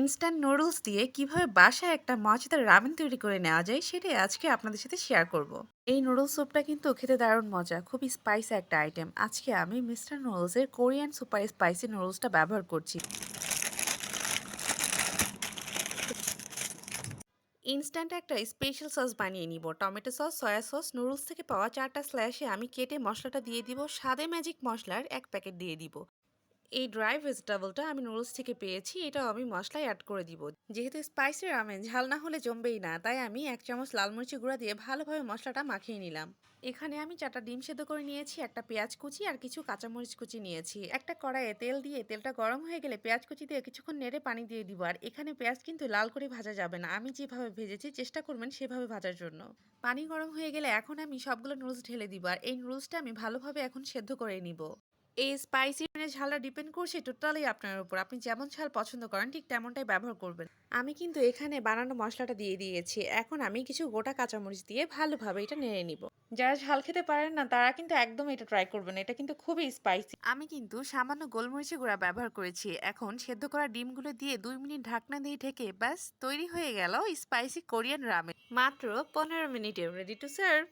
Instant noodles দিয়ে কীভাবে বাসায় একটা মজাদার রামেন তৈরি করে নেওয়া যায় সেটাই আজকে আপনাদের সাথে শেয়ার করব। এই নুডলস স্যুপটা কিন্তু খেতে দারুণ মজা, খুবই স্পাইসি একটা আইটেম আজকে আমি মিস্টার নুডলসের কোরিয়ান সুপার স্পাইসি নুডলসটা ব্যবহার করছি। ইনস্ট্যান্ট একটা স্পেশাল সস বানিয়ে নিব। Tomato sauce soya sauce noodles থেকে পাওয়া চারটা স্ল্যাশে আমি কেটে মশলাটা দিয়ে দিব। সাদে ম্যাজিক মশলার এক প্যাকেট দিয়ে দিব। এই ড্রাই ভেজিটেবলটা আমি নুডলস থেকে পেয়েছি, এটাও আমি মশলায় অ্যাড করে দিব। যেহেতু স্পাইসি রামেন ঝাল না হলে জমবেই না, তাই আমি এক চামচ লাল মরিচি গুঁড়া দিয়ে ভালোভাবে মশলাটা মাখিয়ে নিলাম। এখানে আমি চারটা ডিম সেদ্ধ করে নিয়েছি, একটা পেঁয়াজ কুচি আর কিছু কাঁচামরিচ কুচি নিয়েছি। একটা কড়াইয়ে তেল দিয়ে তেলটা গরম হয়ে গেলে পেঁয়াজ কুচি দিয়ে কিছুক্ষণ নেড়ে পানি দিয়ে দিব, আর এখানে পেঁয়াজ কিন্তু লাল করে ভাজা যাবে না, আমি যেভাবে ভেজেছি চেষ্টা করবেন সেভাবে ভাজার জন্য। পানি গরম হয়ে গেলে এখন আমি সবগুলো নুডলস ঢেলে দিব, আর এই নুডলসটা আমি ভালোভাবে এখন সেদ্ধ করে নিব। এই স্পাইসি মানে ঝালটা ডিপেন্ড করছে টোটালি আপনার উপর। আপনি যেমন ঝাল পছন্দ করেন, ঠিক তেমনটাই ব্যবহার করবেন। আমি কিন্তু এখানে বানানো মশলাটা দিয়ে দিয়েছি। এখন আমি কিছু গোটা কাঁচামরিচ দিয়ে ভালোভাবে এটা নেড়ে নিব। যারা ঝাল খেতে পারেন না, তারা কিন্তু একদম এটা ট্রাই করবেন। এটা কিন্তু খুবই স্পাইসি আমি কিন্তু সামান্য গোলমরিচের গুঁড়া ব্যবহার করেছি। এখন সেদ্ধ করা ডিমগুলো দিয়ে দুই মিনিট ঢাকনা দিয়ে ঢেকে ব্যাস, তৈরি হয়ে গেল স্পাইসি কোরিয়ান রামেন মাত্র পনেরো মিনিটে রেডি টু সার্ভ